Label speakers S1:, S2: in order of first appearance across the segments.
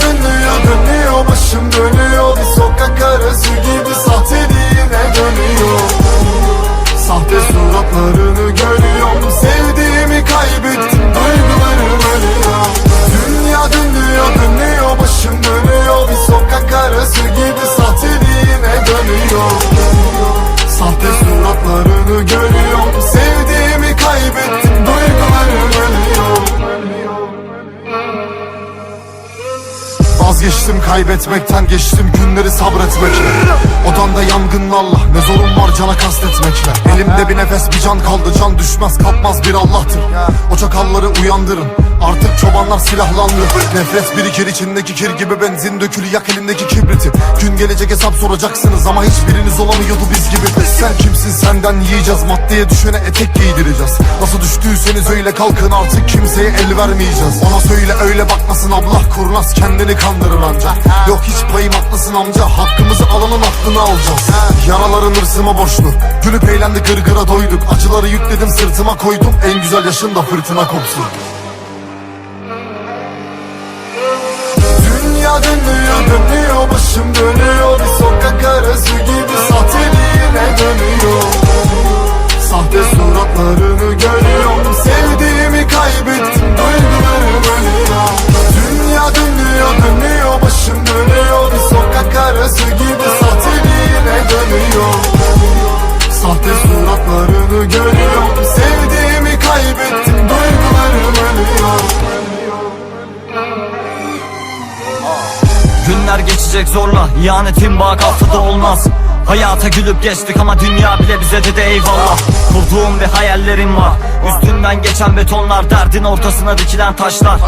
S1: dönüyor dönüyor başım dönüyor. Bir sokak arası gibi Vazgeçtim kaybetmekten geçtim günleri sabretmekle Odamda yangınlarla ne zorum var cana kastetmekle Elimde bir nefes bir can kaldı can düşmez kalkmaz bir Allah'tır. O çakalları uyandırın artık çobanlar silahlandı. Nefret birikir içindeki kir gibi benzin dökülü yak elindeki kibriti. Gün gelecek hesap soracaksınız ama hiçbiriniz olamıyordu biz gibi. Sen kimsin senden yiyeceğiz maddeye düşene etek giydireceğiz. Nasıl düştüyseniz öyle kalkın artık kimseye el vermeyeceğiz. Ona söyle öyle bakmasın abla kurnaz kendini kandırır anca Yok hiç payım haklısın amca. Hakkımızı alanın aklını alacağız. Yaraların hırsıma borçlu. Gülüp eğlendik gırgıra doyduk. Acıları yükledim sırtıma koydum. En güzel yaşında fırtına kopsun. Dünya dönüyor dönüyor. Başım dönüyor. Bir sokak arası
S2: Günler geçecek zorla ihanetin bağ haftada olmaz. Hayata gülüp geçtik ama dünya bile bize dedi eyvallah. Kurduğum ve hayallerim var. Üstünden geçen betonlar Derdin ortasına dikilen taşlar.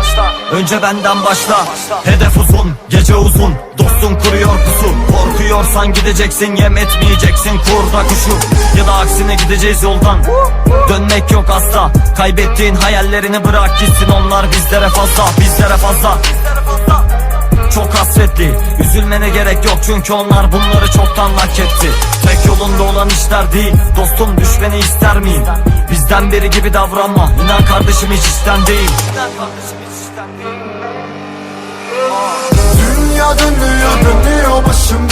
S2: Önce benden başla. Hedef uzun, gece uzun. Dostun kuruyor pusu Korkuyorsan gideceksin yem etmeyeceksin kurda kuşu. Ya da aksine gideceğiz yoldan. Dönmek yok asla. Kaybettiğin hayallerini bırak gitsin onlar bizlere fazla Bizlere fazla çok hasretli. Üzülmene gerek yok çünkü onlar bunları çoktan hak etti. Tek yolunda olan işler değil Dostum düşmeni ister miyim? Bizden biri gibi davranma. İnan kardeşim hiç işten değil.
S1: Dünya dönüyor dönüyor başım